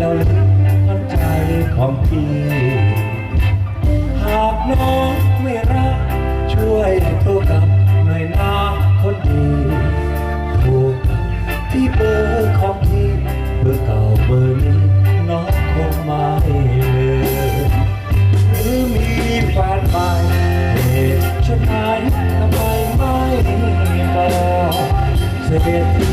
แล้วรักใจของพี่ หากน้องไม่รัก ช่วยโทรกลับหน่อยนาคนดีโทรกลับที่เบอร์ของพี่เบอร์เก่าเบอร์นี้น้องคงไม่เลยหรือมีแฟนใหม่เหตุฉันไหนทำไมไม่บอกเสร็จ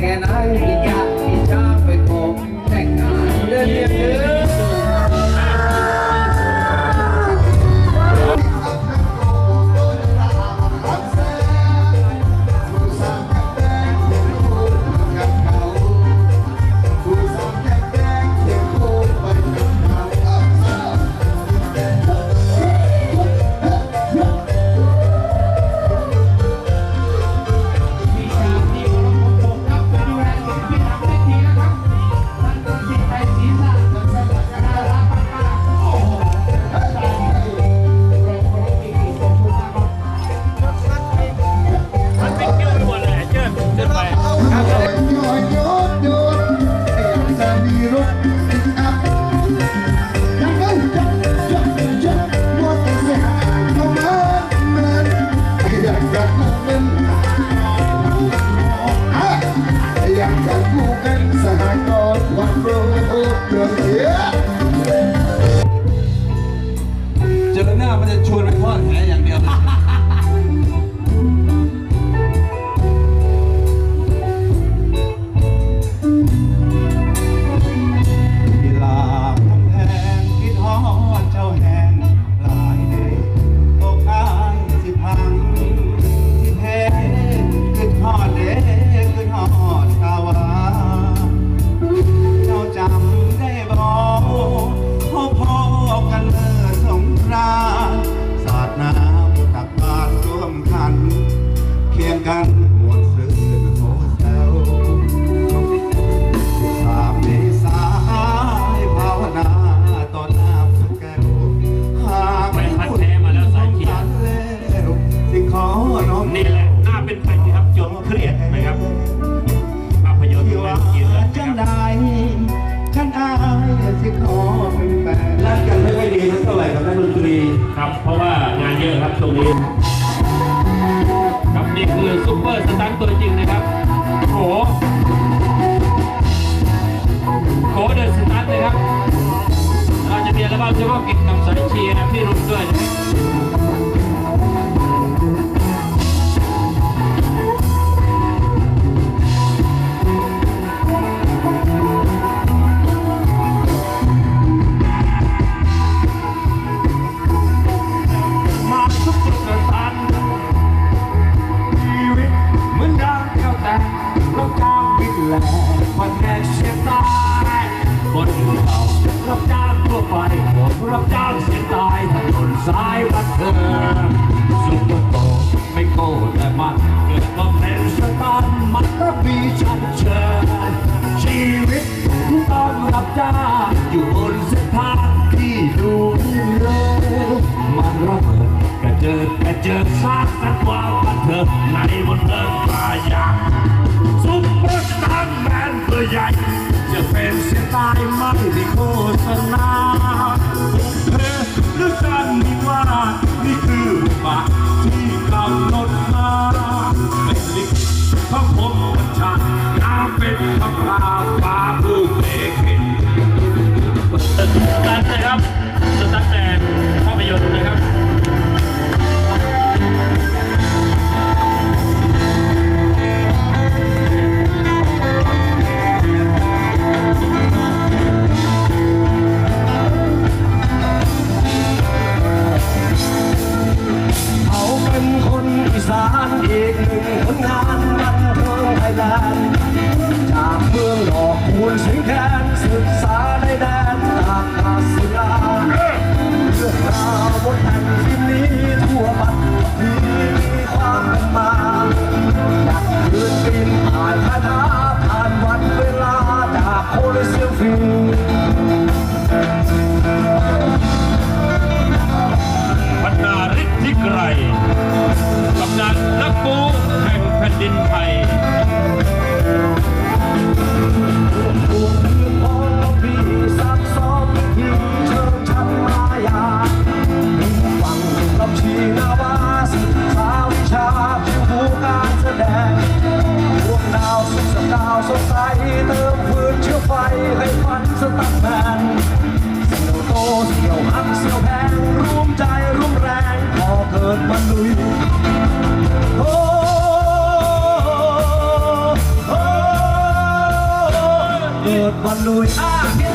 and I ให้ขอเป็นแฟนรักกันไม่ค่อยดีสัเท่าไหร่กับนักดนตรีครับ เพราะว่างานเยอะครับช่วงนี้ครับนี่คือซุปเปอร์สตาร์ตัวจริงนะครับโขโขเดินสตาร์เลยครับเราจะมีระลบั้เฉพาะกิจกับสายเชียร์นะพี่รุ่นด้วยนะครับ María นี้ พอเกิดมา